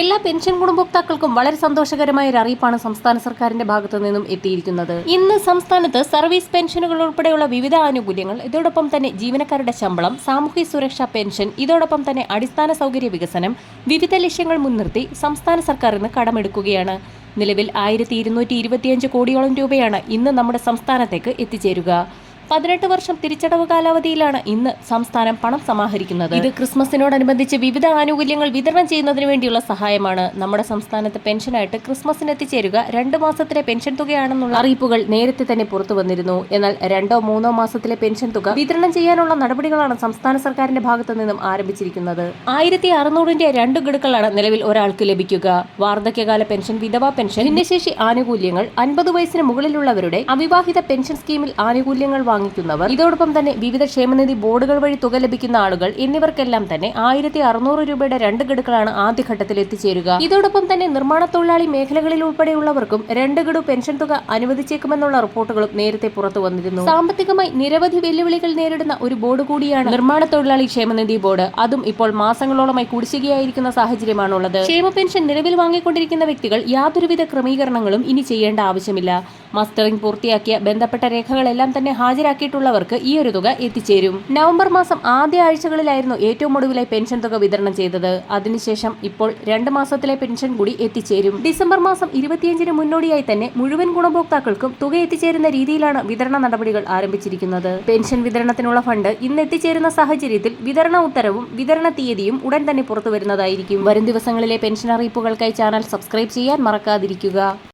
എല്ലാ പെൻഷൻ ഗുണഭോക്താക്കൾക്കും വളരെ സന്തോഷകരമായ ഒരു അറിയിപ്പാണ് സംസ്ഥാന സർക്കാരിന്റെ ഭാഗത്തു നിന്നും എത്തിയിരിക്കുന്നത്. ഇന്ന് സംസ്ഥാനത്ത് സർവീസ് പെൻഷനുകൾ ഉൾപ്പെടെയുള്ള വിവിധ ആനുകൂല്യങ്ങൾ ഇതോടൊപ്പം തന്നെ ജീവനക്കാരുടെ ശമ്പളം സാമൂഹ്യ സുരക്ഷാ പെൻഷൻ ഇതോടൊപ്പം തന്നെ അടിസ്ഥാന സൗകര്യ വികസനം വിവിധ ലക്ഷ്യങ്ങൾ മുൻനിർത്തി സംസ്ഥാന സർക്കാർ ഇന്ന് കടമെടുക്കുകയാണ്. നിലവിൽ ആയിരത്തി ഇരുന്നൂറ്റി ഇരുപത്തിയഞ്ച് കോടിയോളം രൂപയാണ് ഇന്ന് നമ്മുടെ സംസ്ഥാനത്തേക്ക് എത്തിച്ചേരുക. പതിനെട്ട് വർഷം തിരിച്ചടവ് കാലാവധിയിലാണ് ഇന്ന് സംസ്ഥാനം പണം സമാഹരിക്കുന്നത്. ഇത് ക്രിസ്മസിനോടനുബന്ധിച്ച് വിവിധ ആനുകൂല്യങ്ങൾ വിതരണം ചെയ്യുന്നതിന് വേണ്ടിയുള്ള സഹായമാണ്. നമ്മുടെ സംസ്ഥാനത്ത് പെൻഷനായിട്ട് ക്രിസ്മസിന് എത്തിച്ചേരുക രണ്ട് മാസത്തിലെ പെൻഷൻ തുകയാണെന്നുള്ള അറിയിപ്പുകൾ നേരത്തെ തന്നെ പുറത്തു വന്നിരുന്നു. എന്നാൽ രണ്ടോ മൂന്നോ മാസത്തിലെ പെൻഷൻ തുക വിതരണം ചെയ്യാനുള്ള നടപടികളാണ് സംസ്ഥാന സർക്കാരിന്റെ ഭാഗത്തു നിന്നും ആരംഭിച്ചിരിക്കുന്നത്. ആയിരത്തി അറുന്നൂറിന്റെ രണ്ട് ഗഡുക്കളാണ് നിലവിൽ ഒരാൾക്ക് ലഭിക്കുക. വാർദ്ധക്യകാല പെൻഷൻ വിധവാ പെൻഷൻ ഭിന്നശേഷി ആനുകൂല്യങ്ങൾ അൻപത് വയസ്സിന് മുകളിലുള്ളവരുടെ അവിവാഹിത പെൻഷൻ സ്കീമിൽ ആനുകൂല്യങ്ങൾ വാങ്ങിക്കുന്നവർ ഇതോടൊപ്പം തന്നെ വിവിധ ക്ഷേമനിധി ബോർഡുകൾ വഴി തുക ലഭിക്കുന്ന ആളുകൾ എന്നിവർക്കെല്ലാം തന്നെ ആയിരത്തി അറുന്നൂറ് രൂപയുടെ രണ്ട് ഗഡുക്കളാണ് ആദ്യഘട്ടത്തിൽ എത്തിച്ചേരുക. ഇതോടൊപ്പം തന്നെ നിർമ്മാണ തൊഴിലാളി മേഖലകളിൽ ഉൾപ്പെടെയുള്ളവർക്കും രണ്ട് ഗഡു പെൻഷൻ തുക അനുവദിച്ചേക്കുമെന്നുള്ള റിപ്പോർട്ടുകളും നേരത്തെ പുറത്തു വന്നിരുന്നു. സാമ്പത്തികമായി നിരവധി വെല്ലുവിളികൾ നേരിടുന്ന ഒരു ബോർഡ് കൂടിയാണ് നിർമ്മാണ തൊഴിലാളി ക്ഷേമനിധി ബോർഡ്. അതും ഇപ്പോൾ മാസങ്ങളോളമായി കുടിശ്ശികയായിരിക്കുന്ന സാഹചര്യമാണുള്ളത്. ക്ഷേമ പെൻഷൻ നിലവിൽ വാങ്ങിക്കൊണ്ടിരിക്കുന്ന വ്യക്തികൾ യാതൊരുവിധ ക്രമീകരണങ്ങളും ഇനി ചെയ്യേണ്ട ആവശ്യമില്ല. മസ്റ്ററിംഗ് പൂർത്തിയാക്കിയ ബന്ധപ്പെട്ട രേഖകളെല്ലാം തന്നെ ഹാജരാക്കിയിട്ടുള്ളവർക്ക് ഈ ഒരു തുക എത്തിച്ചേരും. നവംബർ മാസം ആദ്യ ആഴ്ചകളിലായിരുന്നു ഏറ്റവും ഒടുവിലായി പെൻഷൻ തുക വിതരണം ചെയ്തത്. അതിനുശേഷം ഇപ്പോൾ രണ്ട് മാസത്തിലെ പെൻഷൻ കൂടി എത്തിച്ചേരും. ഡിസംബർ മാസം ഇരുപത്തിയഞ്ചിന് മുന്നോടിയായി തന്നെ മുഴുവൻ ഗുണഭോക്താക്കൾക്കും തുക എത്തിച്ചേരുന്ന രീതിയിലാണ് വിതരണ നടപടികൾ ആരംഭിച്ചിരിക്കുന്നത്. പെൻഷൻ വിതരണത്തിനുള്ള ഫണ്ട് ഇന്ന് എത്തിച്ചേരുന്ന സാഹചര്യത്തിൽ വിതരണ ഉത്തരവും വിതരണ തീയതിയും ഉടൻ തന്നെ പുറത്തുവരുന്നതായിരിക്കും. വരും ദിവസങ്ങളിലെ പെൻഷൻ അറിയിപ്പുകൾക്കായി ചാനൽ സബ്സ്ക്രൈബ് ചെയ്യാൻ മറക്കാതിരിക്കുക.